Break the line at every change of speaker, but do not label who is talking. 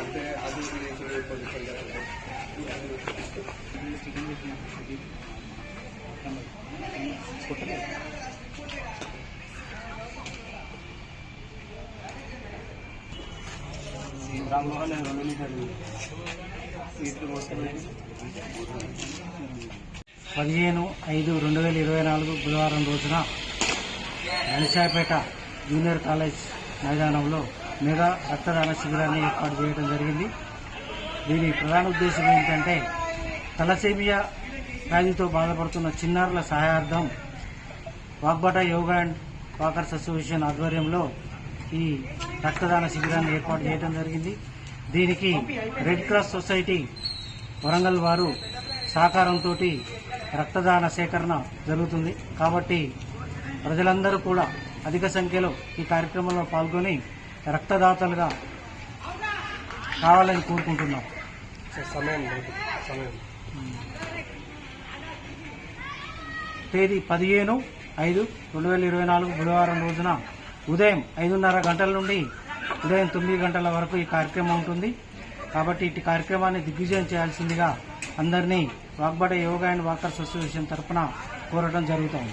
అంటే అది రామ్మోహన్ రెండు లీటర్లు సీట్లు
పదిహేను ఐదు రెండు వేల ఇరవై నాలుగు బుధవారం రోజున నలిసాయపేట జూనియర్ కాలేజ్ మైదానంలో మెగా రక్తదాన శిబిరాన్ని ఏర్పాటు చేయడం జరిగింది. దీని ప్రధాన ఉద్దేశం ఏంటంటే తలసేమియా వ్యాధితో బాధపడుతున్న చిన్నారుల సహాయార్థం వాగ్బాట యోగా అండ్ వాకర్స్ అసోసియేషన్ ఆధ్వర్యంలో ఈ రక్తదాన శిబిరాన్ని ఏర్పాటు చేయడం జరిగింది. దీనికి రెడ్ క్రాస్ సొసైటీ వరంగల్ వారు సహకారంతో రక్తదాన సేకరణ జరుగుతుంది. కాబట్టి ప్రజలందరూ కూడా అధిక సంఖ్యలో ఈ కార్యక్రమంలో పాల్గొని రక్తదాతలుగా కావాలని కోరుకుంటున్నాం.
సమయం. సమయం.
తేదీ పదిహేను ఐదు రెండు వేల ఇరవై నాలుగు బుధవారం రోజున ఉదయం ఐదున్నర గంటల నుండి ఉదయం తొమ్మిది గంటల వరకు ఈ కార్యక్రమం ఉంటుంది. కాబట్టి ఇటు కార్యక్రమాన్ని దిగ్విజయం చేయాల్సిందిగా అందరినీ వాగ్బడ యోగా అండ్ వాకర్స్ అసోసియేషన్ తరఫున కోరడం జరుగుతుంది.